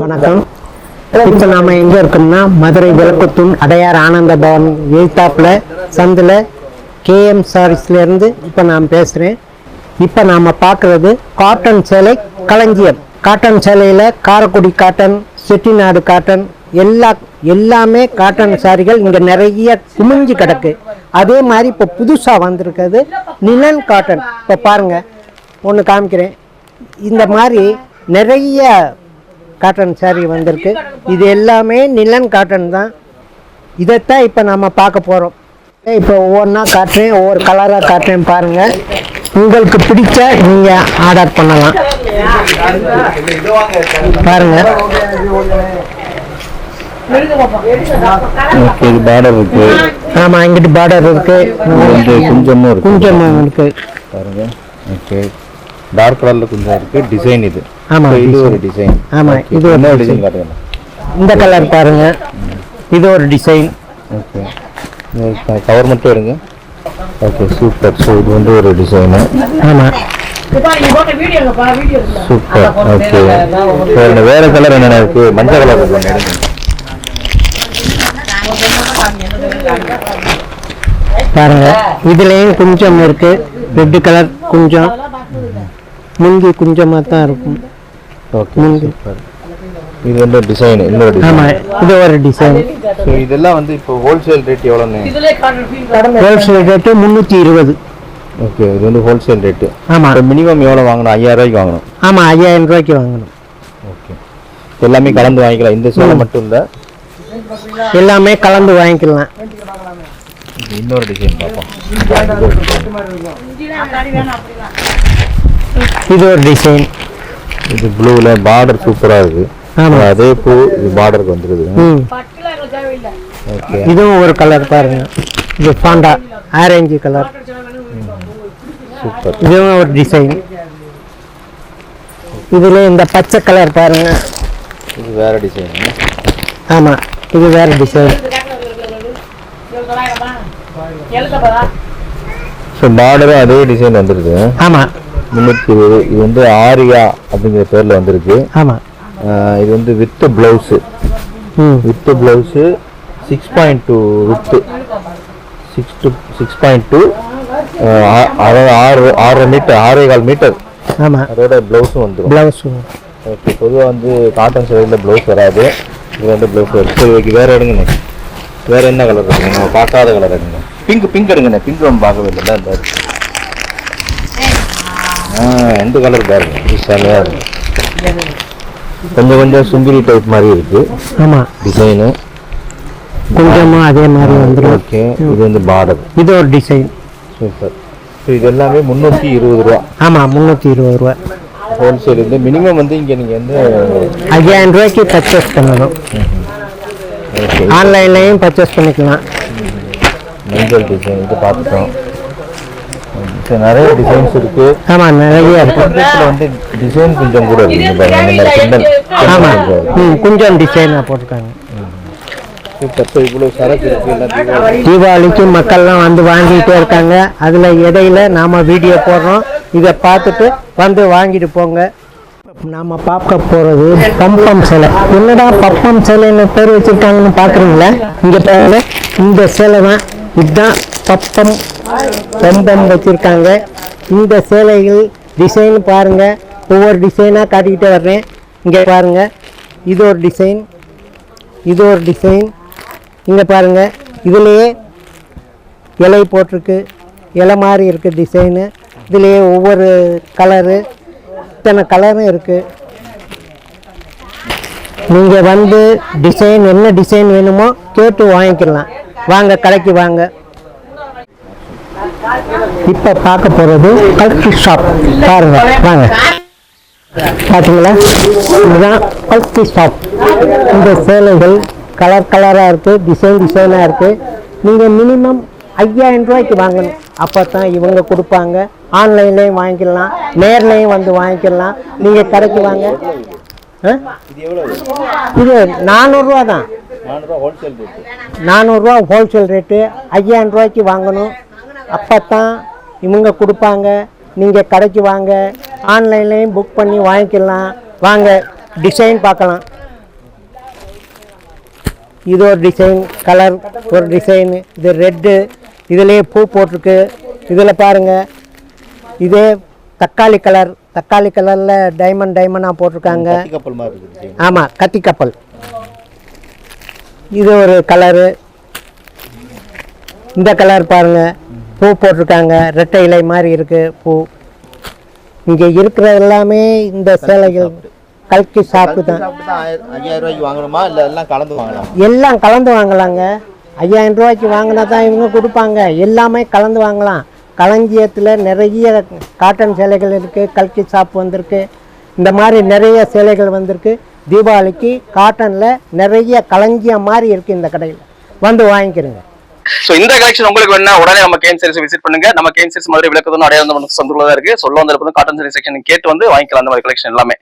வணக்கம். இப்போ நாம எங்கே இருக்கோம்னா மதுரை விளக்குத்தூண் அடையார் ஆனந்த பவன் எழுத்தாப்பில் சந்தில் கேஎம் சாரீஸ்லேருந்து இப்போ நான் பேசுகிறேன் இப்போ நாம் பார்க்குறது காட்டன் சேலை களஞ்சியம். காட்டன் சேலையில் காரக்குடி காட்டன் செட்டிநாடு காட்டன் எல்லா எல்லாமே காட்டன் சாரிகள் இங்கே நிறைய குமிஞ்சு கிடக்கு. அதே மாதிரி இப்போ புதுசாக வந்திருக்கிறது நிலன் காட்டன். இப்போ பாருங்கள் ஒன்று காமிக்கிறேன். இந்த மாதிரி நிறைய காட்டன் saree வந்திருக்கு. இது எல்லாமே நிலன் காட்டன் தான். இதைத்தான் இப்போ நம்ம பார்க்க போகிறோம் இப்போ ஒவ்வொன்றா காட்டுறேன் ஒவ்வொரு கலராக காட்டுறேன் பாருங்கள் உங்களுக்கு பிடிச்ச நீங்கள் ஆர்டர் பண்ணலாம். பாருங்கள் பார்டர் இருக்கு. ஆமாம் இங்கிட்டு பார்டர் வந்து குஞ்சமும் இருக்கு. குஞ்சமாக இருக்குது பாருங்க. ஓகே டார்க் கலர்ல கொஞ்சம் இருக்கு. டிசைன் இது. ஆமா, இது. ஒரு டிசைன் ஆமா, இது ஒரு. டிசைன் காட்டுங்க. இந்த கலர் பாருங்கள் இது ஒரு டிசைன் ஓகே கவர் மட்டும் எடுங்க. ஓகே சூப்பர் ஸோ இது வந்து ஒரு டிசைனு ஆமாம் சூப்பர் ஓகே வேற வேற கலர் என்னென்ன இருக்கு? மஞ்சள் கலர் ஒன்று எடுங்க. பாருங்க. இதுலேயும் குஞ்சம் இருக்கு. ரெட் கலர் குஞ்சம். முந்தி குஞ்சமாக தான் இருக்கும். ஓகே ம். சூப்பர் இது வந்து டிசைன் இன்னொரு ஆமாம் டிசைன் இது ஒரு டிசைன் ஸோ இதெல்லாம் வந்து இப்போ ஹோல்சேல் ரேட் எவ்வளோன்னு? ஹோல்சேல் ரேட்டு முந்நூற்றி இருபது. ஓகே இது வந்து ஹோல்சேல் ரேட்டு ஆமாம் இப்போ மினிமம் எவ்வளோ வாங்கணும்? ஐயாயிரம் ரூபாய்க்கு வாங்கணும். ஆமாம் ஐயாயிரம் ரூபாய்க்கு வாங்கணும். ஓகே எல்லாமே கலந்து வாங்கிக்கலாம். இந்த சேலை மட்டும் இல்லை. எல்லாமே கலந்து வாங்கிக்கலாம். இன்னொரு டிசைன் பார்ப்போம். இது ஒரு டிசைன் இது ப்ளூவில் பார்டர் சூப்பராக இருக்கு. ஆமாம் அதே பூ இது பார்டருக்கு ஓகே இதுவும் ஒரு கலர் பாருங்க. இது பாண்டா ஆரஞ்சு கலர் சூப்பர் இதுவும் ஒரு டிசைன் இதில் இந்த பச்சை கலர் பாருங்க. இது வேற டிசைன் ஆமாம் இது வேறு டிசைன் ஸோ பார்டரும் அதே டிசைன் வந்துருது. ஆமாம் முந்நூற்றி இது. வந்து ஆரியா அப்படிங்கிற பேரில் வந்திருக்கு. ஆமாம் இது வந்து with blouse. With blouse six point two with. Six two six point two அதாவது ஆறு ஆறரை மீட்டர் ஆறே கால் மீட்டர். ஆமாம் அதோட ப்ளவுஸும் வந்துடும் ப்ளவுஸு. ஓகே பொதுவாக வந்து காட்டன் சேலையில் ப்ளவுஸ் வராது. இது வந்து ப்ளவுஸ் வரும். சரி ஓகே வேறு எடுங்கண்ணே. வேறு என்ன கலர் இருக்குங்க? பார்க்காத கலர் எடுங்க. Pink pink எடுங்கண்ணே. பிங்க் நம்ம பார்க்கவே இல்லை இந்த எந்த கலர் பாருங்க. செமையாக இருக்கு. கொஞ்சம் கொஞ்சம் சுங்கிரி டைப் மாதிரி இருக்கு. ஆமாம் டிசைனு கொஞ்சமும் அதே மாதிரி வந்துடும் ஓகே இது வந்து பார்டர் இது ஒரு டிசைன் சூப்பர் ஸோ இது எல்லாமே முந்நூற்றி இருபது ரூபா. ஆமாம் முந்நூற்றி இருபது ரூபா. ஹோல்சேல் வந்து மினிமம் வந்து இங்கே நீங்கள் வந்து ஐயாயிரம் ரூபாய்க்கு பர்ச்சேஸ் பண்ணணும். ஆன்லைன்லேயும் பர்ச்சேஸ் பண்ணிக்கலாம். மஞ்சள் டிசைன் இது பார்த்துட்டோம் சரி நிறைய டிசைன்ஸ் இருக்கு. ஆமாம் நிறைய இருக்கு. குண்டத்தில் வந்து டிசைன் கொஞ்சம் கூட இருக்கு. பாருங்க கொஞ்சம் டிசைனாக போட்டிருக்காங்க. தீபாவளிக்கு மக்கள்லாம் வந்து வாங்கிட்டே இருக்காங்க. அதில் இடையில நாம் வீடியோ போடுறோம். இதை பார்த்துட்டு வந்து வாங்கிட்டு போங்க. நாம் பார்க்க போகிறது பம்பம் சிலை. என்னடா பப்பம் சிலைன்னு பேர் வச்சுருக்காங்கன்னு பார்க்குறீங்களா? இங்கே பாருங்க. இந்த சிலை தான். இதுதான் பப்பம் பம்பம் வச்சுருக்காங்க. இந்த சேலைகள் டிசைன் பாருங்கள் ஒவ்வொரு டிசைனாக காட்டிக்கிட்டே வர்றேன். இங்கே பாருங்கள் இது ஒரு டிசைன் இது ஒரு டிசைன் இங்கே பாருங்கள் இதுலேயே இலை போட்டிருக்கு. இலை மாதிரி இருக்குது டிசைனு இதுலேயே ஒவ்வொரு கலரு இத்தனை கலரும் இருக்குது நீங்கள் வந்து டிசைன் என்ன டிசைன் வேணுமோ கேட்டு வாங்கிக்கலாம். வாங்க கடைக்கு வாங்க. இப்போ பார்க்க போகிறது கல்கி ஷாப் பாருங்க வாங்க. பார்த்தீங்களா இதுதான் கல்கி ஷாப் இந்த சேலைகள் கலர் கலராக இருக்குது டிசைன் டிசைனாக இருக்குது நீங்கள் மினிமம் ஐயாயிரம் ரூபாய்க்கு வாங்கணும். அப்போ தான் இவங்க கொடுப்பாங்க. ஆன்லைன்லேயும் வாங்கிக்கலாம். நேர்லேயும் வந்து வாங்கிக்கலாம். நீங்கள் கடைக்கு வாங்க. ஆ? இது இது நானூறுரூவா தான் நானூறுரூவா ஹோல்சேல் ரேட்டு ஐயாயிரம் ரூபாய்க்கு வாங்கணும். அப்போ தான் இவங்க கொடுப்பாங்க. நீங்கள் கடைக்கு வாங்க. ஆன்லைன்லேயும் புக் பண்ணி வாங்கிக்கலாம். வாங்க டிசைன் பார்க்கலாம். இது ஒரு டிசைன் கலர் ஒரு டிசைன் இது ரெட்டு இதுலேயே பூ போட்டிருக்கு. இதில் பாருங்க. இதே தக்காளி கலர் தக்காளி கலரில் டைமண்ட் டைமண்டாக போட்டிருக்காங்க. ஆமாம் கத்தி கப்பல். இது ஒரு கலரு. இந்த கலர் பாருங்க. பூ போட்டிருக்காங்க. ரெட்டை இலை மாதிரி இருக்கு பூ. இங்கே இருக்கிற எல்லாமே இந்த சேலைகள். கல்கி ஷாப்பு தான் ஐயாயிரம் ரூபாய்க்கு வாங்கணுமா? இல்லை எல்லாம் கலந்து வாங்கலாம்? எல்லாம் கலந்து வாங்கலாங்க. ஐயாயிரம் ரூபாய்க்கு வாங்கினா தான் இவங்க கொடுப்பாங்க. எல்லாமே கலந்து வாங்கலாம். களஞ்சியத்தில் நிறைய காட்டன் சேலைகள் இருக்குது கல்கி ஷாப் வந்திருக்கு. இந்த மாதிரி நிறைய சேலைகள் வந்திருக்கு. தீபாவளிக்கு காட்டனில் நிறைய களஞ்சியம் மாதிரி இருக்குது இந்த கடையில். வந்து வாங்கிக்கிறேங்க. ஸோ இந்த கலெக்ஷன் உங்களுக்கு வேணா உடனே நம்ம கேன் சீரிஸ் விசிட் பண்ணுங்க. நம்ம கேன் சீரிஸ் மாதிரி விளக்குதுன்னு அடையாளம் சந்துள்ள தான் இருக்கு. சொல்ல வந்திருப்பது காட்டன் சரி செக்ஷன் கேட்டு வந்து வாங்கிக்கலாம். அந்த மாதிரி கலெக்ஷன் எல்லாமே.